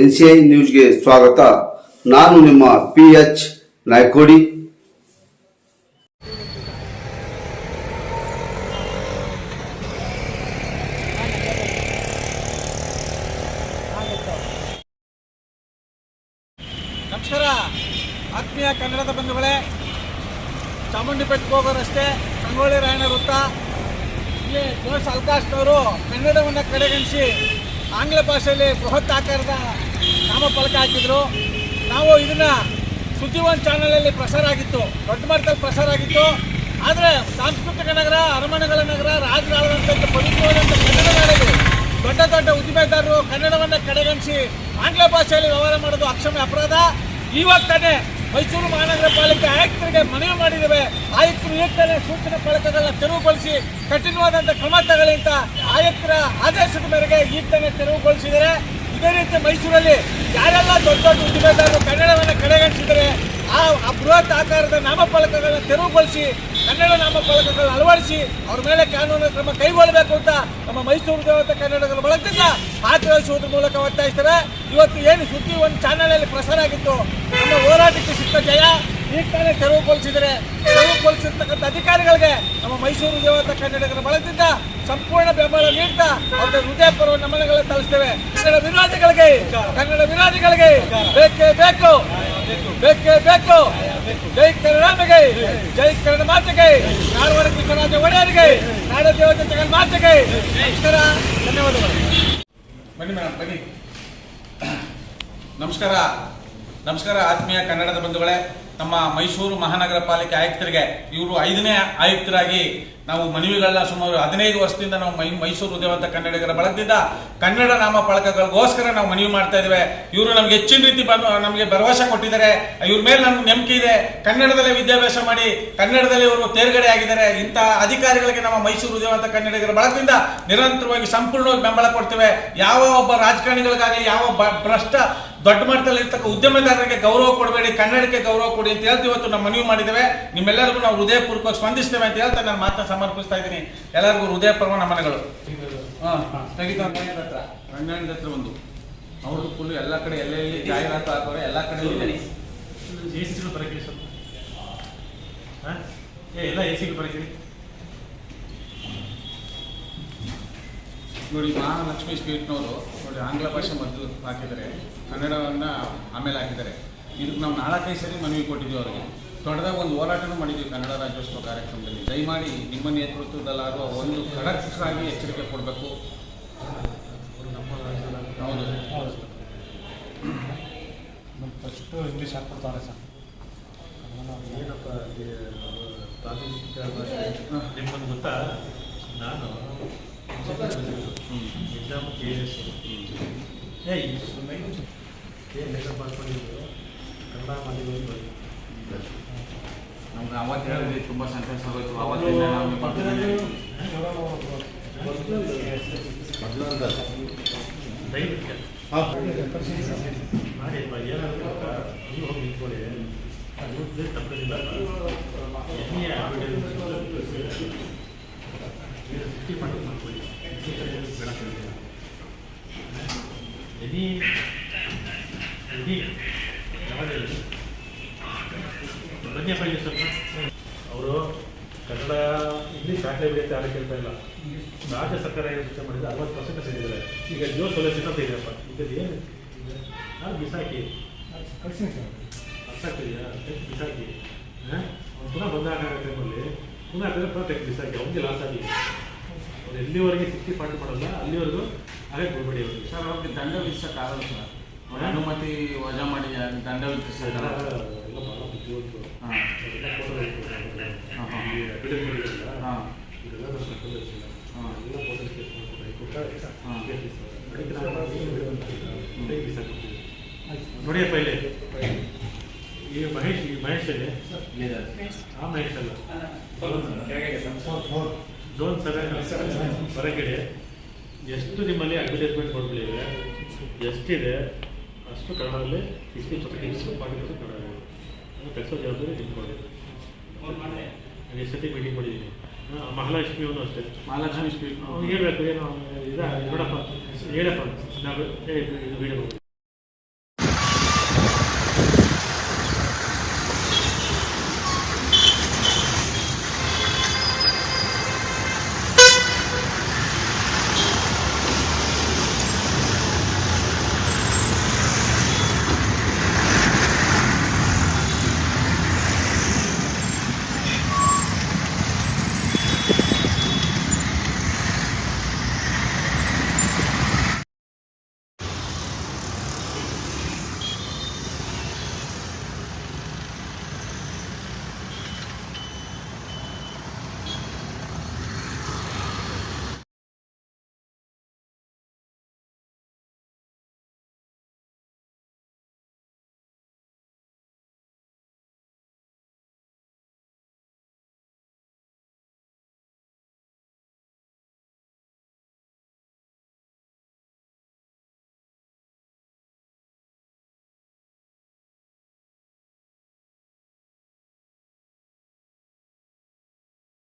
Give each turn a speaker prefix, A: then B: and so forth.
A: N C I ನ್ಯೂಸ್ಗೆ ಸ್ವಾಗತ. ನಾನು ನಿಮ್ಮ ಪಿ ಎಚ್ ನಾಯ್ಕೋಡಿ.
B: ನಮಸ್ಕಾರ ಆತ್ಮೀಯ ಕನ್ನಡದ ಬಂಧುಗಳೇ ಚಾಮುಂಡಿಪೇಟೆಗೆ ಹೋಗೋರಷ್ಟೇ ಕಂಗೋಳಿ ರಾಯಣ್ಣ ವೃತ್ತ. ಜೋಶ್ ಅಲ್ಕಾಶ್ನವರು ಕನ್ನಡವನ್ನು ಕಡೆಗಣಿಸಿ ಆಂಗ್ಲ ಭಾಷೆಯಲ್ಲಿ ಬೃಹತ್ ಆಕಾರದ ನಾಮಫಲಕ ಹಾಕಿದ್ರು. ನಾವು ಇದನ್ನ ಸುದ್ದಿ ಒಂದು ಚಾನಲಲ್ಲಿ ಪ್ರಸಾರ ಆಗಿತ್ತು ದೊಡ್ಡ ಮಟ್ಟದಲ್ಲಿ ಪ್ರಸಾರ ಆಗಿತ್ತು ಆದರೆ ಸಾಂಸ್ಕೃತಿಕ ನಗರ, ಅರಮನೆಗಳ ನಗರ ರಾಜರಾಳದಂಥ ಪವಿತ್ರವಾದಂಥ ಕನ್ನಡ ನಾಡಲ್ಲಿ ದೊಡ್ಡ ದೊಡ್ಡ ಉದ್ದಿಮೆದಾರರು ಕನ್ನಡವನ್ನು ಕಡೆಗಣಿಸಿ ಆಂಗ್ಲ ಭಾಷೆಯಲ್ಲಿ ವ್ಯವಹಾರ ಮಾಡೋದು ಅಕ್ಷಮ್ಯ ಅಪರಾಧ. ಇವಾಗ ತಾನೇ ಮೈಸೂರು ಮಹಾನಗರ ಪಾಲಿಕೆ ಆಯುಕ್ತರಿಗೆ ಮನವಿ ಮಾಡಿದ್ದೇವೆ. ಆಯುಕ್ತರು ಏಕೆ ಸೂಚನೆ ಫಲಕಗಳನ್ನ ತೆರವುಗೊಳಿಸಿ ಕಠಿಣವಾದಂಥ ಕ್ರಮ ತಗೊಳ್ಳಿ ಅಂತ ಆಯುಕ್ತರ ಆದೇಶದ ಮೇರೆಗೆ ಈಗ ತೆರವುಗೊಳಿಸಿದರೆ ತೆರವುಗೊಳಿಸಿದ್ದಾರೆ. ಇದೇ ರೀತಿ ಮೈಸೂರಲ್ಲಿ ಯಾರೆಲ್ಲ ದೊಡ್ಡ ದೊಡ್ಡ ಉದ್ದಿಮೆದಾರರು ಕನ್ನಡವನ್ನು ಕಡೆಗಣಿಸಿದರೆ ಆ ಬೃಹತ್ ಆಕಾರದ ನಾಮಫಲಕಗಳನ್ನ ತೆರವುಗೊಳಿಸಿ ಕನ್ನಡ ನಾಮಫಲಕಗಳನ್ನ ಅಳವಡಿಸಿ ಅವ್ರ ಮೇಲೆ ಕಾನೂನು ಕ್ರಮ ಕೈಗೊಳ್ಳಬೇಕು ಅಂತ ನಮ್ಮ ಮೈಸೂರು ದೇವತೆ ಕನ್ನಡಗಳ ಬಳಗದಿಂದ ಆಗ್ರಹಿಸುವುದರ ಮೂಲಕ ಒತ್ತಾಯಿಸ್ತಾರೆ. ಇವತ್ತು ಏನು ಸುದ್ದಿ ಒಂದು ಚಾನಲಲ್ಲಿ ಪ್ರಸಾರ ಆಗಿತ್ತು. ನಮ್ಮ ಹೋರಾಟಕ್ಕೆ ಸಿಕ್ಕ ಜಯ. ಈಗ ತಾನೇ ತೆರವುಗೊಳಿಸಿದರೆ ತೆರವುಗೊಳಿಸಿರ್ತಕ್ಕಂಥ ಅಧಿಕಾರಿಗಳಿಗೆ ನಮ್ಮ ಮೈಸೂರು ದೇವತೆ ಕನ್ನಡಿಗರ ಬಳಗದಿಂದ ಸಂಪೂರ್ಣ ಬೆಂಬಲ ನೀಡ್ತಾ ಅವರ ಹೃದಯಪೂರ್ವ ನಮನಗಳನ್ನು ತಳಿಸ್ತೇವೆ ಕನ್ನಡ ವಿರೋಧಿಗಳಿಗೆ ಕನ್ನಡ ವಿರೋಧಿಗಳಿಗೆ ಬೇಕೇ ಬೇಕು. ಬೇಕೇ ಬೇಕು. ಜೈ ಕನ್ನಡಾಂಬೆಗೆ ಜೈ ಕನ್ನಡ ಮಾತೆಗೆ ಕಾರವಾರ ಕೃಷ್ಣರಾಜ ಒಡೆಯರಿಗೆ, ನಾಡ ದೇವತೆ ಜಗನ್ ಮಾತೆಗೆ, ನಮಸ್ಕಾರ, ಧನ್ಯವಾದಗಳು.
C: ಬನ್ನಿ ಮೇಡಮ್, ಬನ್ನಿ. ನಮಸ್ಕಾರ. ನಮಸ್ಕಾರ ಆತ್ಮೀಯ ಕನ್ನಡದ ಬಂಧುಗಳೇ. ನಮ್ಮ ಮೈಸೂರು ಮಹಾನಗರ ಪಾಲಿಕೆ ಆಯುಕ್ತರಿಗೆ, ಇವರು ಐದನೇ ಆಯುಕ್ತರಾಗಿ ನಾವು ಮನವಿಗಳನ್ನ ಸುಮಾರು ಹದಿನೈದು ವರ್ಷದಿಂದ ನಾವು ಮೈ ಮೈಸೂರು ಉದ್ಯವಂತ ಕನ್ನಡಿಗರ ಬಳಗದಿಂದ ಕನ್ನಡ ನಾಮ ಫಲಕಗಳಿಗೋಸ್ಕರ ನಾವು ಮನವಿ ಮಾಡ್ತಾ ಇದ್ದೇವೆ. ಇವರು ನಮ್ಗೆ ಹೆಚ್ಚಿನ ರೀತಿ ನಮಗೆ ಭರವಸೆ ಕೊಟ್ಟಿದ್ದಾರೆ. ಇವ್ರ ಮೇಲೆ ನಮ್ಗೆ ನಂಬಿಕೆ ಇದೆ. ಕನ್ನಡದಲ್ಲೇ ವಿದ್ಯಾಭ್ಯಾಸ ಮಾಡಿ, ಕನ್ನಡದಲ್ಲಿ ಇವರು ತೇರ್ಗಡೆ ಆಗಿದ್ದಾರೆ. ಇಂತಹ ಅಧಿಕಾರಿಗಳಿಗೆ ನಮ್ಮ ಮೈಸೂರು ಉದ್ಯವಂತ ಕನ್ನಡಿಗರ ಬಳಗದಿಂದ ನಿರಂತರವಾಗಿ ಸಂಪೂರ್ಣವಾಗಿ ಬೆಂಬಲ ಕೊಡ್ತೇವೆ. ಯಾವ ಒಬ್ಬ ರಾಜಕಾರಣಿಗಳಿಗಾಗಲಿ, ಯಾವ ಭ್ರಷ್ಟ ದೊಡ್ಡ ಮಟ್ಟದಲ್ಲಿ ಇರ್ತಕ್ಕ ಉದ್ಯಮದಾರರಿಗೆ ಗೌರವ ಕೊಡಬೇಡಿ, ಕನ್ನಡಕ್ಕೆ ಗೌರವ ಕೊಡಿ ಅಂತ ಹೇಳ್ತೀವಿ ಇವತ್ತು ನಾವು ಮನವಿ ಮಾಡಿದ್ದೇವೆ. ನಿಮ್ಮೆಲ್ಲರಿಗೂ ನಾವು ಹೃದಯಪೂರ್ವಕ ಸ್ಪಂದಿಸ್ತೇವೆ ಅಂತ ಹೇಳ್ತಾ ನಾನು ಮಾತನ್ನ ಸಮರ್ಪಿಸ್ತಾ ಇದ್ದೀನಿ. ಎಲ್ಲರಿಗೂ ಹೃದಯಪೂರ್ವ ನಮನಗಳು. ಹಾಂ ತೆಗಿತಾ ರಂಗಾಯಣದ ಹತ್ರ. ರಂಗಾಯಣದ ಹತ್ರ ಒಂದು. ಅವ್ರದ್ದು ಫುಲ್ ಎಲ್ಲ ಕಡೆ ಎಲ್ಲೆಲ್ಲಿ ಜಾಹೀರಾತು ಹಾಕೋರೆ ಎಲ್ಲ ಕಡೆ ಇದೆ
D: ಎ ಸಿ ಬರಕ್ಕೆ ಸ್ವಲ್ಪ. ಹಾಂ? ಏ ಎಲ್ಲ ಎ ಸಿಗಳು ಬರಕ್ಕೆ
C: ನೋಡಿ ಮಹಾಲಕ್ಷ್ಮಿ ಸ್ವೀಟ್ನವರು ನೋಡಿ ಆಂಗ್ಲ ಭಾಷೆ ಮದ್ದು ಹಾಕಿದ್ದಾರೆ. ಕನ್ನಡವನ್ನು ಆಮೇಲೆ ಹಾಕಿದ್ದಾರೆ. ಇದಕ್ಕೆ ನಾವು ನಾಲ್ಕೈದು ಸರಿ ಮನವಿ ಕೊಟ್ಟಿದ್ದೀವಿ ಅವರಿಗೆ. ದೊಡ್ಡದಾಗಿ ಒಂದು ಹೋರಾಟನೂ ಮಾಡಿದ್ವಿ ಕನ್ನಡ ರಾಜ್ಯೋತ್ಸವ ಕಾರ್ಯಕ್ರಮದಲ್ಲಿ. ದಯಮಾಡಿ ನಿಮ್ಮ ನೇತೃತ್ವದಲ್ಲಾಗುವ ಒಂದು ಖಡಕ್ಕಾಗಿ ಎಚ್ಚರಿಕೆ ಕೊಡಬೇಕು. ಹೌದು.
D: ನಮ್ಮ ಫಸ್ಟು ಇಂಗ್ಲೀಷ್ ಹಾಕ್ಕೊಡ್ತಾರೆ ಸರ್. ಏನಪ್ಪ ಪ್ರಾದೇಶಿಕ ಭಾಷೆ? ನಿಮ್ಮನ್ನು ಗೊತ್ತಾ? ನಾನು ಎಕ್ಸಾಮ್ ಕೆ ಎಸ್ ಏ ಸುಮ್ಮನೆ ಏನು ಮೇಕಪ್ ಮಾಡ್ಕೊಂಡಿದ್ದು ಕನ್ನಡ ಮಾಧ್ಯಮದಲ್ಲಿ
C: ನಮ್ಗೆ ಅವತ್ತು ಹೇಳಿದ್ವಿ ತುಂಬ ಸಂತೋಷ ಆಗೋಯ್ತು ಅವತ್ತಿಂದ ನಾವು ನಿಮ್ಮ ಪಕ್ಕದಲ್ಲಿ
D: ದಯವಿಟ್ಟು ಮಾಡಿ ಅಪ್ಪ, ಏನಾದ್ರು ಗೊತ್ತಾ? ನೀವು ಹೋಗಿ ನಿಂತ್ಕೊಳ್ಳಿ ಅದು ಸ್ವಲ್ಪ. ಅವರು ಕನ್ನಡ ಇಂಗ್ಲೀಷ್ ದಾಖಲೆ ಬಿಡುತ್ತೆ ಯಾರು ಕೇಳ್ತಾ ಇಲ್ಲ. ರಾಜ್ಯ ಸರ್ಕಾರ ಏನು ಶಿಕ್ಷಣ ಮಾಡಿದ್ರೆ ಅರವತ್ತು ಪರ್ಸೆಂಟ್ ಸಿಗಿದ್ರೆ ಈಗ ಜೋ ಸೊಲ್ಯೂಷನ್ ಅಂತ ಇದೆಯಪ್ಪ ಈಗ ಏನು? ನಾನು ಬಿಸಾಕಿ. ಕಳಿಸ್ತೀನಿ ಸರ್. ಅರ್ಥ ಆಗ್ತಿದೆಯಾ ಬಿಸಾಕಿ. ಹಾಂ? ಅವ್ನು ಪುನಃ ಬಂದಾಗ ಟೈಮಲ್ಲಿ ಪುನಃ ಹಾಕಿದ್ರೆ ಪುನಃ ತೆಗೆದು ಬಿಸಾಕಿ. ಅವ್ನಿಗೆ ಲಾಸ್ ಆಗಿ ಅವ್ರು ಎಲ್ಲಿವರೆಗೆ ಸಿಕ್ಸ್ಟಿ ಪಾಯಿಂಟ್ ಮಾಡಲ್ಲ ಅಲ್ಲಿವರೆಗೂ ಹಾಗೆ ಕೊಡ್ಬೇಡಿ ಅವ್ರಿಗೆ.
C: ಸರ್ ಅವ್ರಿಗೆ ದಂಡ ವಿಧಿಸಕ್ಕಾಗಲ್ಲ ಸರ್. ಅನುಮತಿ ವಜಾ ಮಾಡಿ ದಂಡ
D: ಎಲ್ಲ
C: ಪೈಲೆ.
D: ಈ. ನೋಡಿಯಪ್ಪ ಇಲ್ಲಿ. ಮಹೇಶ್ ಈ ಮಹೇಶ್ ಇದೆ ಆ ಮಹೇಶ್ ಅಲ್ಲ. ಝೋನ್ ಸೆವೆನ್ ಹೊರಗಡೆ. ಎಷ್ಟು ನಿಮ್ಮಲ್ಲಿ ಅಡ್ವರ್ಟೈಸ್ಮೆಂಟ್ ಮಾಡ್ಬಿಟ್ಟಿದೆ ಎಷ್ಟಿದೆ? ಅಷ್ಟು ಕನ್ನಡದಲ್ಲೇ ಇಷ್ಟು ಜೊತೆಗೆ ಇಷ್ಟು ಮಾಡಿರೋದು ಕನ್ನಡ ಅದು ಕೆಲಸ ಜವಾಬ್ದಾರಿ ನಿಂತ್ಕೊಳ್ಳಿ ನಾನು ಸತಿ ಮೀಟಿಂಗ್ ಮಾಡಿದ್ದೀನಿ ಮಹಾಲಕ್ಷ್ಮಿ ಅವನು ಅಷ್ಟೇ.
C: ಮಹಾಲಕ್ಷ್ಮಿ
D: ಅವ್ನು ಹೇಳ್ಬೇಕು ಏನು ಇದ ನೋಡಪ್ಪ ಹೇಳಪ್ಪ. ನಾವು ಇದು ಬಿಡು.